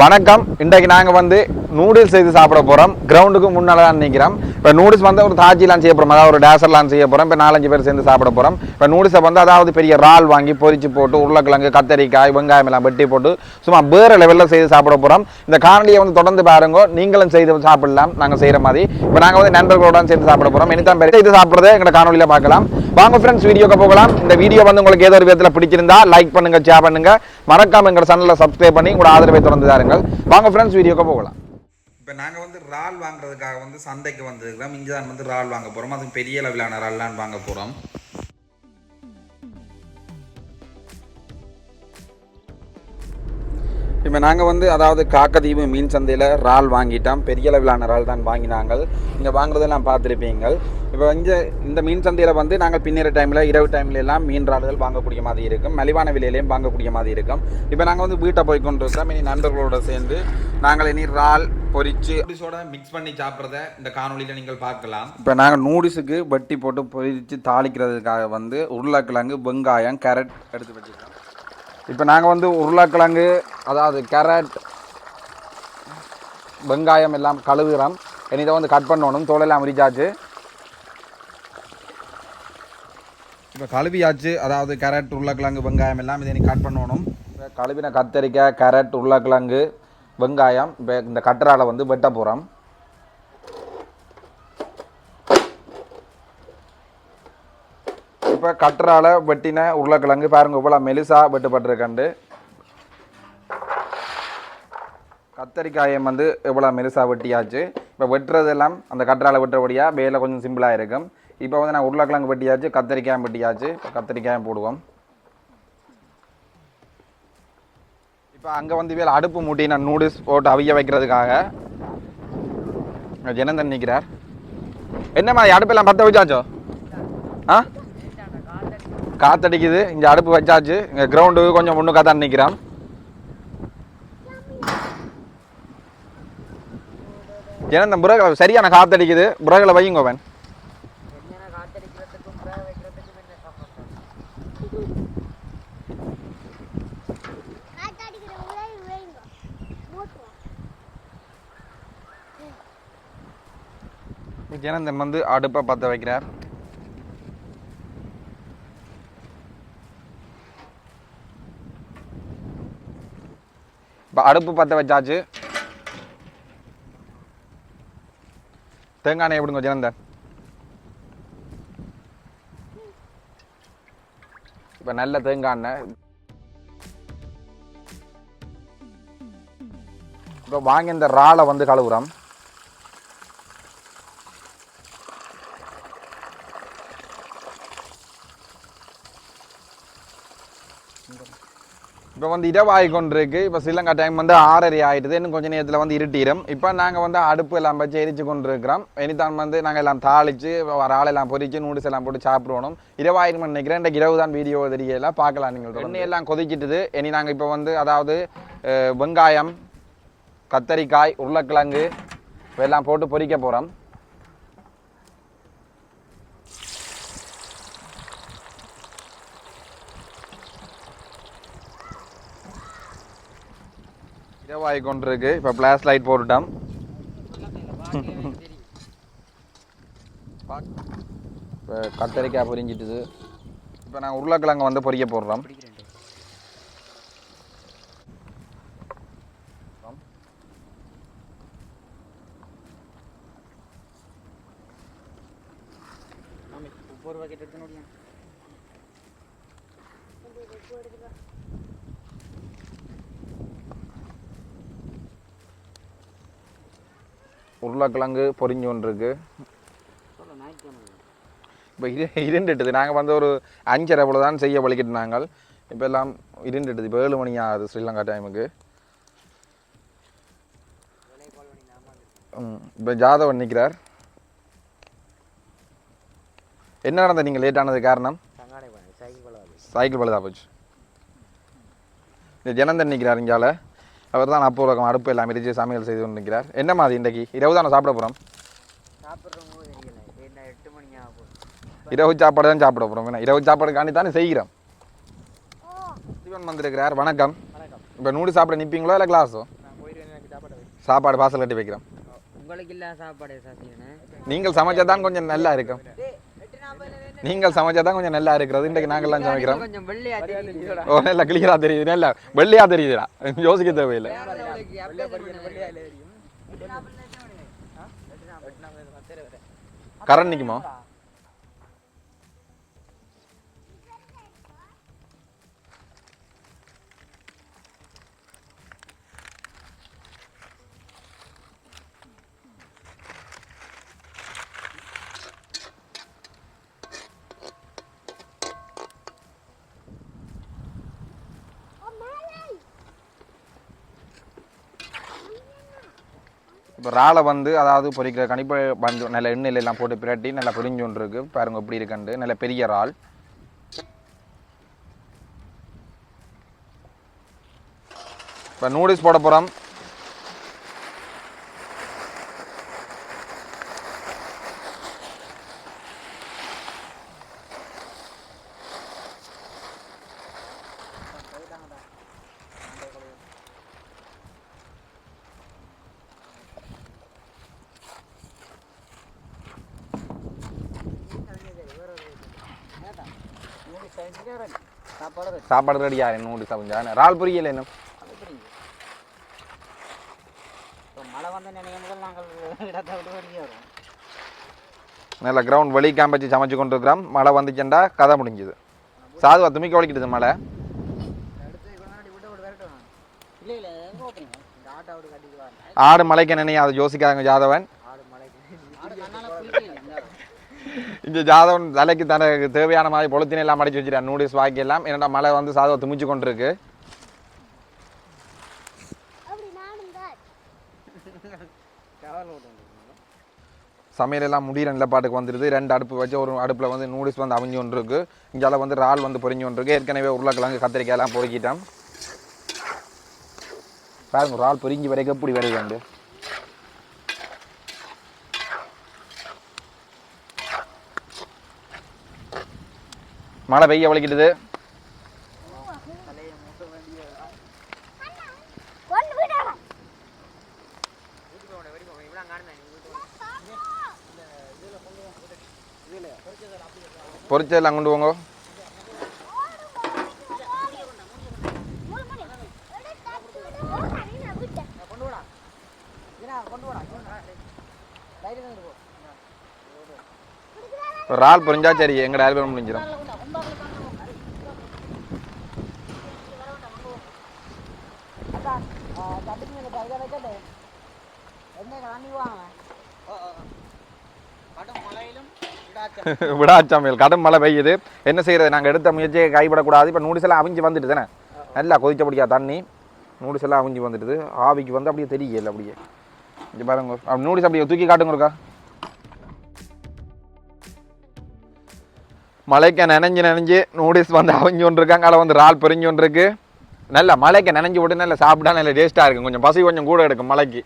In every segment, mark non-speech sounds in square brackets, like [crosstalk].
வணக்கம். இன்றைக்கு நாங்கள் வந்து நூடுல்ஸ் செய்து சாப்பிட போகிறோம் கிரவுண்டுக்கு முன்னால் தான் நிற்கிறோம் இப்போ நூடுல்ஸ் வந்து ஒரு தாஜிலாம் செய்ய போகிறோம் அதாவது ஒரு டேசர்லாம் செய்ய போகிறோம் இப்போ நாலஞ்சு பேர் சேர்ந்து சாப்பிட போகிறோம் இப்போ நூடுல்ஸை வந்து அதாவது பெரிய இறால் வாங்கி பொரிச்சு போட்டு உருளைக்கிழங்கு கத்தரிக்காய் வெங்காயம் எல்லாம் வெட்டி போட்டு சும்மா வேறு லெவலில் செய்து சாப்பிட போகிறோம் இந்த காணொலியை வந்து தொடர்ந்து பாருங்க. நீங்களும் செய்து சாப்பிடலாம். நாங்கள் செய்கிற மாதிரி. இப்போ நாங்கள் வந்து நண்பர்களோட சேர்ந்து சாப்பிட போகிறோம் இனிதான் பேர் செய்து சாப்பிட்றதை எங்களோட காணொலியில் பார்க்கலாம். வாங்க ஃப்ரெண்ட்ஸ் வீடியோக்கு போகலாம். இந்த வீடியோ வந்து உங்களுக்கு ஏதோ ஒரு விதத்தில் பிடிச்சிருந்தா லைக் பண்ணுங்க ஷேர் பண்ணுங்க. மறக்காம எங்களோட சேனலில் சப்ஸ்கிரைப் பண்ணி உங்களோட ஆதரவை தொடர்ந்து தாருங்கள். வாங்க ஃப்ரெண்ட்ஸ் வீடியோக்கு போகலாம். இப்போ நாங்கள் வந்து இறால் வாங்குறதுக்காக வந்து சந்தைக்கு வந்திருக்கிறோம். இங்கே தான் வந்து இறால் வாங்க போகிறோம் அதுவும் பெரிய அளவிலான இறால்லாம் வாங்க போகிறோம் இப்போ நாங்கள் வந்து அதாவது காக்கதீவு மீன் சந்தையில் இறால் வாங்கிட்டோம். பெரிய அளவிலான இறால் தான் வாங்கினாங்க. இங்கே வாங்குறதெல்லாம் பார்த்துருப்பீங்க. இப்போ இங்கே இந்த மீன் சந்தையில் வந்து நாங்கள் பின்னிற டைமில் இரவு டைம்ல எல்லாம் மீன் இறால்கள் வாங்கக்கூடிய மாதிரி இருக்கும். மலிவான விலையிலையும் வாங்கக்கூடிய மாதிரி இருக்கும். இப்போ நாங்கள் வந்து வீட்டை போய் கொண்டு இருக்கோம் இனி நண்பர்களோட சேர்ந்து நாங்கள் இனி இறால் பொரிச்சு நூடிஸோட மிக்ஸ் பண்ணி சாப்பிட்றத இந்த காணொலியில் நீங்கள் பார்க்கலாம். இப்போ நாங்கள் நூடிஸுக்கு வட்டி போட்டு பொரித்து தாளிக்கிறதுக்காக வந்து உருளைக்கிழங்கு வெங்காயம் கேரட் எடுத்து வச்சுருக்கோம். இப்போ நாங்கள் வந்து உருளைக்கிழங்கு அதாவது கேரட் வெங்காயம் எல்லாம் கழுவுகிறோம் இனி இதை வந்து கட் பண்ணணும். தோலெல்லாம் உரிச்சாச்சு இப்போ கழுவியாச்சு. அதாவது கேரட் உருளைக்கிழங்கு வெங்காயம் எல்லாம் இதை கட் பண்ணணும். இப்போ கழுவின கத்தரிக்காய் கேரட் உருளைக்கிழங்கு வெங்காயம் இப்போ இந்த கட்டரால் வந்து வெட்ட போகிறோம் இப்போ கட்டரால் வெட்டின உருளைக்கிழங்கு பாருங்க இவ்வளோ மெலிசா வெட்டுப்பட்டிருக்கண்டு கத்தரிக்காயை வந்து எவ்வளோ மெலிசாக வெட்டியாச்சு. இப்போ வெட்டுறதெல்லாம் அந்த கட்டரால் வெட்டுறபடியாக வேலை கொஞ்சம் சிம்பிளாக இருக்கும். இப்போ வந்து நான் உருளைக்கிழங்கு வெட்டியாச்சு கத்தரிக்காயும் வெட்டியாச்சு. இப்போ கத்தரிக்காயும் போடுவோம். இப்போ அங்கே வந்து வேலை அடுப்பு மூட்டி நான் நூடுல்ஸ் போட்டு அவிய வைக்கிறதுக்காக. ஜனந்தன் நிற்கிறார் என்ன மாதிரி அடுப்பெல்லாம் பற்ற வச்சாச்சோ? ஆ? காத்தடிக்குது. இங்கே அடுப்பு வச்சாச்சு. இங்கே கிரவுண்டு கொஞ்சம் முன்னுக்காக தான் நிற்கிறான் ஏன்னா இந்த புறகளை சரியான காத்தடிக்குது. புறகளை வையுங்க வேன் சரியான காத்தடிக்கிறதுக்கும் ஜனந்தன் வந்து அடுப்பை பற்ற வைக்கிறார். இப்போ அடுப்பு பற்ற வச்சாச்சு தேங்காய் எண்ணெய் எப்படிங்க ஜனந்தன் இப்போ நல்ல தேங்காய் எண்ணெய் இப்போ வாங்கி இந்த இறாலை வந்து கழுவுறோம் இப்போ வந்து இடவாய் கொண்டிருக்கு இப்போ ஸ்ரீலங்கா டைம் வந்து ஆறரை ஆகிட்டு இன்னும் கொஞ்சம் நேரத்தில் வந்து இருட்டிடும் இப்போ நாங்கள் வந்து அடுப்பு எல்லாம் வச்சு எரிச்சு கொண்டு இருக்கிறோம் இனிதான் வந்து நாங்கள் எல்லாம் தாளிச்சு ஆளெல்லாம் பொறிச்சு நூடுல்ஸ் எல்லாம் போட்டு சாப்பிடுவோம். இரவாயிரம் நினைக்கிறேன். இரவு தான் வீடியோ தெரியல பார்க்கலாம் நீங்கள் எண்ணெய் எல்லாம் கொதிச்சிட்டுது இனி நாங்கள் இப்போ வந்து அதாவது வெங்காயம் கத்தரிக்காய் உருளைக்கிழங்கு இதெல்லாம் போட்டு பொறிக்க போகிறோம் ஆகி கொண்டிருக்கு இப்போ பிளாஸ் லைட் போட்டுட்டோம். இப்போ கத்தரிக்காய் பொரிஞ்சிட்டுது. இப்போ நாங்கள் உருளைக்கிழங்கு வந்து பொரிக்க போடுறோம் ஒவ்வொரு வகை எடுத்து முடியும் உருளைக்கிழங்கு பொரிஞ்சு சொல்ல ஞாயிற்றுக்கிழமை இப்போ இரு இருண்டுட்டுது. நாங்கள் வந்து ஒரு அஞ்சரை போல தான் செய்ய வலிக்கிட்டு நாங்கள். இப்போ எல்லாம் இருண்டுட்டுது. இப்போ ஏழு மணி ஆகுது ஸ்ரீலங்கா டைமுக்கு ம் இப்போ ஜாதவன் நிற்கிறார் என்ன நடந்த நீங்கள் லேட் ஆனது காரணம்? சைக்கிள் பழுதா. போச்சு. இந்த ஜனந்தன் நிற்கிறார் இங்கால. அவர் தான் அப்போ ரகம் அடுப்பு எல்லாம் இடிச்சு சமையல் செய்து கொண்டு நிற்கிறார் என்ன மாதிரி இன்றைக்கி? இரவு தானே சாப்பிட போகிறோம் இரவு சாப்பாடு தான் சாப்பிட போகிறோம் இரவு சாப்பாடுக்காண்டி தானே செய்கிறோம்? சிவன் வந்திருக்கிறார். வணக்கம். வணக்கம். இப்போ நூடு சாப்பிட நிற்பீங்களோ இல்லை கிளாஸோ? சாப்பாடு பாசல் கட்டி வைக்கிறோம். உங்களுக்கு இல்ல சாப்பாடு நீங்கள் சமைச்சா தான் கொஞ்சம் நல்லா இருக்கும். நீங்கள் சமைச்சா தான் கொஞ்சம் நல்லா இருக்கிறது. இன்றைக்கு நாங்கள்லாம் சமைக்கிறோம். ஓ நல்லா கிளியரா தெரியுது நல்லா வெள்ளையா தெரியுதுடா. யோசிக்க தேவையில்லை. கரண்ட் நிக்குமோ? இறாலை வந்து அதாவது பொறிக்கிற கணிப்பு வந்து நல்ல எண்ணெயில எல்லாம் போட்டு பிரட்டி நல்லா பொரிஞ்சு ஒன்று இருக்கு பாருங்க எப்படி இருக்குண்டு நல்ல பெரிய இறால். இப்போ நூடுல்ஸ் போட போகிறோம் சாப்பாடு ரெடி. சாப்பாடு ரெடியா நூடுல்ஸ் அப்படிஞ்சா இறால் பொரியல் என்ன? மழை வந்த நினைக்கும் நாங்கள் இடத்தை விட்டு வரோம் நல்ல கிரவுண்ட் வெளி கேம்ப் வச்சு சமைச்சு கொண்டு இருக்கிறோம் மழை வந்துச்சுண்டா கதை முடிஞ்சுது. சாதுவா துமிக்க ஒழிக்கிடுது மழை. அடுத்து கொஞ்ச அதை விட்டு ஜாதவன் வரட்டும் இல்லை இல்லை எங்கே ஓட்டுறீங்க இந்த ஆட்டோ விட்டு கட்டிட்டு வாங்க ஆடு மலைக்கு நினையா அதை யோசிக்காங்க ஜாதவன் ஆடு மலைக்கு ஆடு கண்ணால குளிக்கல இந்த இந்த ஜாதவன் தலைக்கு தனக்கு தேவையான மாதிரி பொழுத்தினை எல்லாம் அடிச்சு வச்சிருக்கான் நூடுல்ஸ் வாக்கி எல்லாம். என்னடா மழை வந்து சாதவை துமிச்சு கொண்டு இருக்கு அப்படி நானும் தான். கவலை விட்டு சமையல் எல்லாம் முடிகிற நிலப்பாட்டுக்கு வந்துடுது ரெண்டு அடுப்பு வச்சு ஒரு அடுப்பில் வந்து நூடுல்ஸ் வந்து அவிஞ்சு ஒன்று இருக்கு இங்கால வந்து இறால் வந்து பொரிஞ்சு ஒன்று இருக்கு ஏற்கனவே உருளைக்கிழங்கு கத்திரிக்காய் எல்லாம் பொறுக்கிட்டோம். பாருங்க இறால் பொரிஞ்சு வரைக்கும் எப்படி வரைக்கும் மழை பெய்ய வலிக்கிட்டுது பொறிச்சதெல்லாம் கொண்டு போங்க. மூணு மணி எடை ஒரு சரி எங்கட ஆல்பம் முடிஞ்சிடும் அக்கா தட்டுக்கு இதை வைக்கட்டு என்ன கடும் விடாச்சமையல் [laughs] மழை பெய்யுது. என்ன செய்யறது? நாங்கள் எடுத்த முயற்சியை கைவிடக்கூடாது. இப்போ நூடுல்ஸ் எல்லாம் அவிஞ்சு வந்துட்டு தானே? நல்லா கொதிச்சபடியா தண்ணி. நூடுல்ஸ் எல்லாம் அவிஞ்சு வந்துடுது. ஆவிக்கு வந்து அப்படியே தெரியல அப்படியே. இங்கே பாருங்க. நூடுல்ஸ் அப்படியே தூக்கி காட்டுங்க இருக்கா மலைக்க நனைஞ்சு நனைஞ்சு நூடுல்ஸ் வந்து அவிஞ்சு கொண்டு இருக்காங்க அதில் வந்து இறால் பொரிஞ்சு கொண்டு இருக்கு நல்ல மலைக்க நனைஞ்சு விட்டு நல்ல சாப்பிட்டா நல்ல டேஸ்ட்டாக இருக்கும். கொஞ்சம் பசி கொஞ்சம் கூட எடுக்கும் மலைக்கு.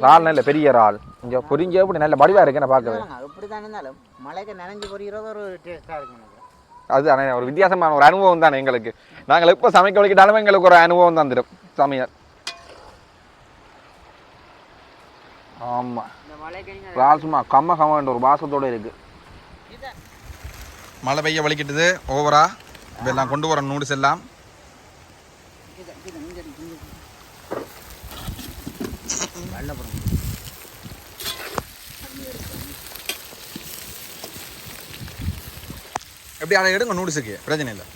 இறால் நல்ல பெரிய இறால். இங்கே பொரிஞ்சு அப்படி நல்ல வடிவாக இருக்கு நான் பார்க்கவே. எப்படி தான் இருந்தாலும் மலைக்கு நனைஞ்சு பொரிகிறது ஒரு டேஸ்ட்டாக இருக்கும் அது அண்ணே, ஒரு வித்தியாசமான ஒரு அனுபவம் தானே எங்களுக்கு. நாங்கள் எப்போ சமைக்க வலிக்கிட்டாலும் எங்களுக்கு ஒரு அனுபவம் தந்துடும். சமையல். ஆமாம் நீங்கள் இறால் சும்மா கம்ம கம்மன்ற ஒரு வாசத்தோட இருக்கு. இதை. மழை பெய்ய வலிக்கிட்டுது. ஓவரா இதெல்லாம் கொண்டு வர நூடுல்ஸ் எல்லாம். எப்படி அதை எடுங்க நூடுல்ஸுக்கு பிரச்சனை இல்லை.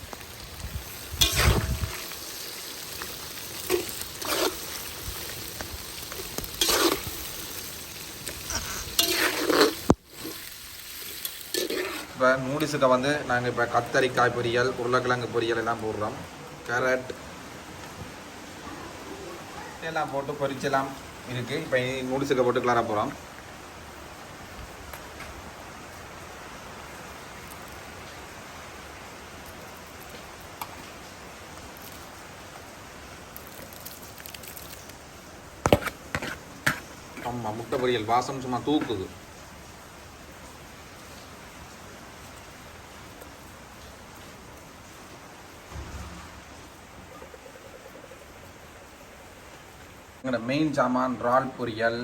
நூடுல்ஸுக்கு வந்து நாங்கள் இப்போ கத்தரிக்காய் பொரியல் உருளைக்கிழங்கு பொரியல் எல்லாம் போடுறோம். கேரட் எல்லாம் போட்டு பொரிச்செல்லாம் இருக்குது இப்போ நூடுல்ஸுக்கு போட்டு கிளற போகிறோம் ஆமாம் முட்டை பொரியல். வாசம் சும்மா தூக்குது. எங்களோட மெயின் சாமான் இறால் பொரியல்.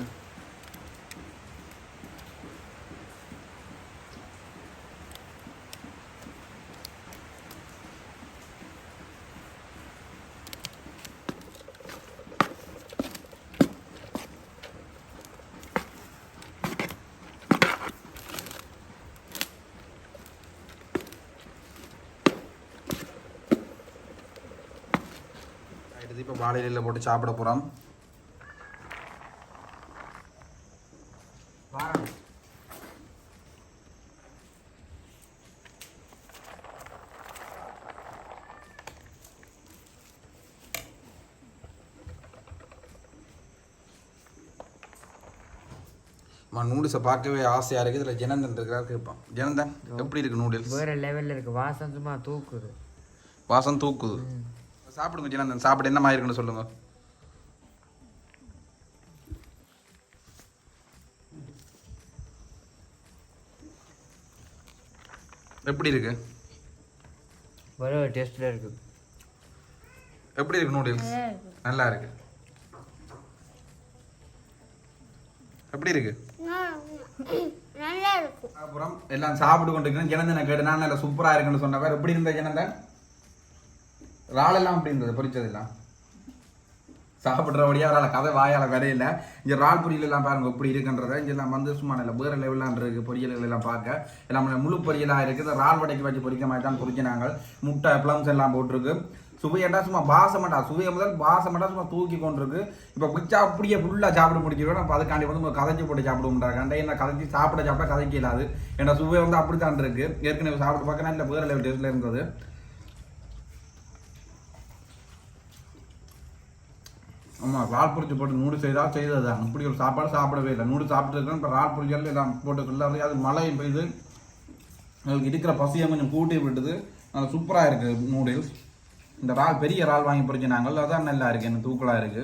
இப்போ வாழையில போட்டு சாப்பிட போகிறோம் வாரம் நூடுல்ஸை பார்க்கவே ஆசையாக இருக்குது இதில் ஜனந்தன் இருக்கிறார் கேட்பான். ஜனந்தன் எப்படி இருக்கு நூடுல்ஸ் வேற லெவல்ல இருக்கு. வாசம் சும்மா தூக்குது. வாசம் தூக்குது. சாப்பிடுங்க ஜனந்தன். சாப்பிட என்ன மாதிரி இருக்குன்னு சொல்லுங்க. எப்படி இருக்கு? வேற டேஸ்ட்ல இருக்கு. எப்படி இருக்கு நூடுல்ஸ் நல்லா இருக்கு. எப்படி இருக்கு? அப்புறம் எல்லாம் சாப்பிட்டு கொண்டிருக்கணும் ஜனந்தனை கேட்டு நான் நல்லா சூப்பரா இருக்குன்னு சொன்னவர் எப்படி இருந்த ஜனந்தன் இறால் எல்லாம் எப்படி இருந்தது? பொரிச்சது எல்லாம் சாப்பிட்றபடியே அவரால் கதை வாயால் வரையில இங்கே இறால் பொரியல் எல்லாம் பாருங்க எப்படி இருக்குன்றத. இங்கே எல்லாம் வந்து சும்மா நல்ல வேறு லெவலான் இருக்கு பொரியல்கள் எல்லாம் பார்க்க. எல்லாம் முழு பொரியலாக இருக்குது இந்த இறால் வடைக்கு வச்சு பொரிக்க மாதிரி தான் பொரிக்கினாங்க முட்டை பிளம்ஸ் எல்லாம் போட்டிருக்கு. சுவையண்டா சும்மா பாசமாட்டா? சுவையை முதல் பாசமாட்டா சும்மா தூக்கி கொண்டிருக்கு. இப்போ குச்சா அப்படியே ஃபுல்லாக சாப்பிட முடிக்கிறோம் நம்ம அதுக்காண்டி வந்து கதைச்சி போட்டு சாப்பிடுவோம்டா கண்டை என்ன கதைச்சி சாப்பிட சாப்பிட கதைக்க இல்லாது ஏன்னா சுவை வந்து அப்படித்தான் இருக்கு. ஏற்கனவே சாப்பிட்டு பார்க்க நல்ல வேறு லெவல் டேஸ்ட்டில் இருந்தது. ஆமாம் ரால் பொரிச்சு போட்டு நூடு செய்தால் செய்தது. தான் இப்படி ஒரு சாப்பாடு சாப்பிடவே இல்லை. நூடு சாப்பிட்டு இருக்கோம் இப்போ ரால் பொரிச்சல் எல்லாம் போட்டு சொல்லாது அது மழை பெய்யுது அதுக்கு இருக்கிற பசியை கொஞ்சம் கூட்டி விட்டுது. நல்லா சூப்பராக இருக்குது நூடுல்ஸ். இந்த இறால் பெரிய இறால் வாங்கி பொரிச்சினாங்கள் அதான் நல்லா இருக்கு. எனக்கு தூக்கலாக இருக்கு.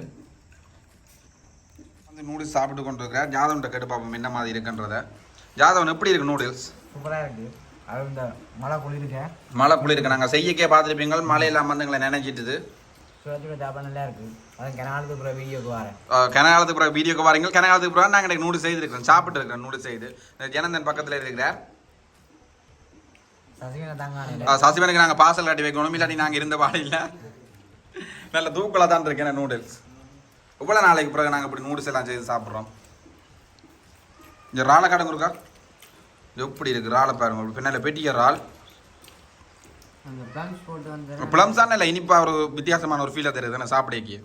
அந்த நூடுல்ஸ் சாப்பிட்டு கொண்டு இருக்கிறார் ஜாதவன்கிட்ட கேட்டு பார்ப்போம் என்ன மாதிரி இருக்குன்றத. ஜாதவன் எப்படி இருக்கு நூடுல்ஸ்? சூப்பரா இருக்கு. அது இந்த மழை குளிருக்கேன். மழை குளிருக்கு. நாங்கள் செய்யக்கே பார்த்துருப்பீங்க மழையெல்லாம் வந்து எங்களை நினைச்சிட்டுது. கனகாலத்துக்கு பிறகு வீடியோக்கு வரீங்க. கனகாலத்துக்கு பிறகு நாங்கள் நூடு செய்திருக்கிறோம். சாப்பிட்டு இருக்கிறோம் நூடு செய்து. ஜனந்தன் பக்கத்தில் இருக்கிறார். சசிவனுக்கு நாங்கள் பார்சல் காட்டி வைக்கணும். இல்லாட்டி நாங்கள் இருந்த பாடு இல்லை. நல்ல தூக்கலாக தான் இருக்கேன் நூடுல்ஸ் இவ்வளோ நாளைக்கு பிறகு நாங்கள் இப்படி நூடுல்ஸ் எல்லாம் செய்து சாப்பிட்றோம். இந்த ராலை கடங்க இருக்கா? எப்படி இருக்கு? ராலை பாருங்க. பின்னால் பெட்டிய ரால் அந்த பிளம்ஸ் போட்டு வந்து பிளம்ஸான இல்லை? இனிப்பா ஒரு வித்தியாசமான ஒரு ஃபீலாக தெரியுது நான் சாப்பிடக்கி?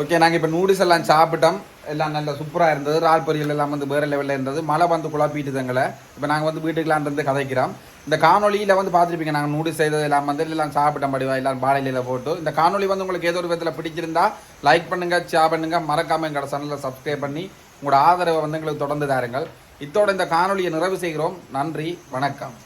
ஓகே நாங்கள் இப்போ நூடுல்ஸ் எல்லாம் சாப்பிட்டோம். எல்லாம் நல்ல சூப்பராக இருந்தது. ரால் பொரியல் எல்லாம் வந்து வேறு லெவலில் இருந்தது. மழை வந்து குழப்பிட்டு தங்களை இப்போ நாங்கள் வந்து வீட்டுக்கெலாம் இருந்து கதைக்கிறோம். இந்த காணொலியில் வந்து பார்த்துருப்பீங்க நாங்கள் நூடுல்ஸ் செய்தது எல்லாம் வந்து எல்லாம் சாப்பிட்ட படிவா எல்லாம் பாலையில போட்டு. இந்த காணொலி வந்து உங்களுக்கு ஏதோ ஒரு விதத்தில் பிடிச்சிருந்தா லைக் பண்ணுங்கள் ஷேர் பண்ணுங்கள் மறக்காமல் எங்களோட சேனலில் சப்ஸ்கிரைப் பண்ணி உங்களோட ஆதரவை வந்து எங்களுக்கு தொடர்ந்து தாருங்கள். இத்தோட இந்த காணொலியை நிறைவு செய்கிறோம். நன்றி வணக்கம்.